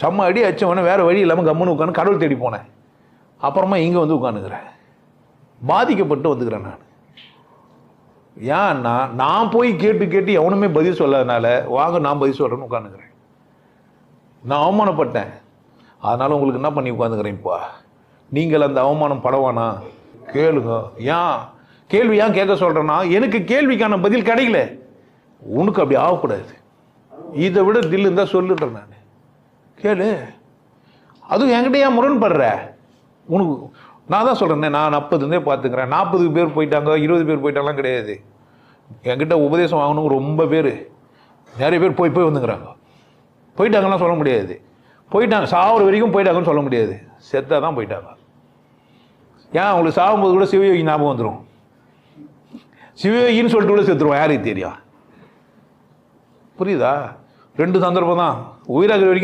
செம்ம அடி அச்சவன வேறு வழி இல்லாமல் கம்முன்னு உட்காந்து கடவுள் தேடி போனேன். அப்புறமா இங்கே வந்து உட்காந்துக்கிறேன் பாதிக்கப்பட்டு வந்துக்கிறேன் நான். ஏன்னா நான் போய் கேட்டு கேட்டு எவனுமே பதில் சொல்லாதனால வாங்க நான் பதில் சொல்கிறேன்னு உட்காந்துக்கிறேன் நான் அவமானப்பட்டேன். அதனால் உங்களுக்கு என்ன பண்ணி உட்காந்துக்கிறேன்ப்பா நீங்கள் அந்த அவமானம் படவானா? கேளுங்க. ஏன்? கேள்வி ஏன் கேட்க சொல்கிறேன்னா எனக்கு கேள்விக்கான பதில் கிடைக்கல. உனக்கு அப்படி ஆகக்கூடாது. இதை விட தில் இருந்தால் சொல்லுன்றேன் நான். கேளு. அதுவும் என்கிட்ட ஏன் முரண்படுற? உனக்கு நான் தான் சொல்கிறேனே நான் நாற்பதுலேருந்தே பார்த்துக்கிறேன். நாற்பது பேர் போயிட்டாங்க இருபது பேர் போயிட்டாலாம் கிடையாது. என்கிட்ட உபதேசம் வாங்கணும் ரொம்ப பேர். நிறைய பேர் போய் போய் வந்துக்கிறாங்க. போயிட்டாங்கலாம் சொல்ல முடியாது. போயிட்டாங்க சாவர வரைக்கும் போயிட்டாங்கன்னு சொல்ல முடியாது. செத்தாக தான் போயிட்டாங்க. ஏன் அவங்களுக்கு சாகும்போது கூட சிவயோகி ஞாபகம் வந்துடும் சிவயோகின்னு சொல்லிட்டு கூட செத்துருவோம் யாருக்கு தெரியும் புரியுதா? ரெண்டு சந்தர்ப்பம் தான். உயிராக வரைக்கும்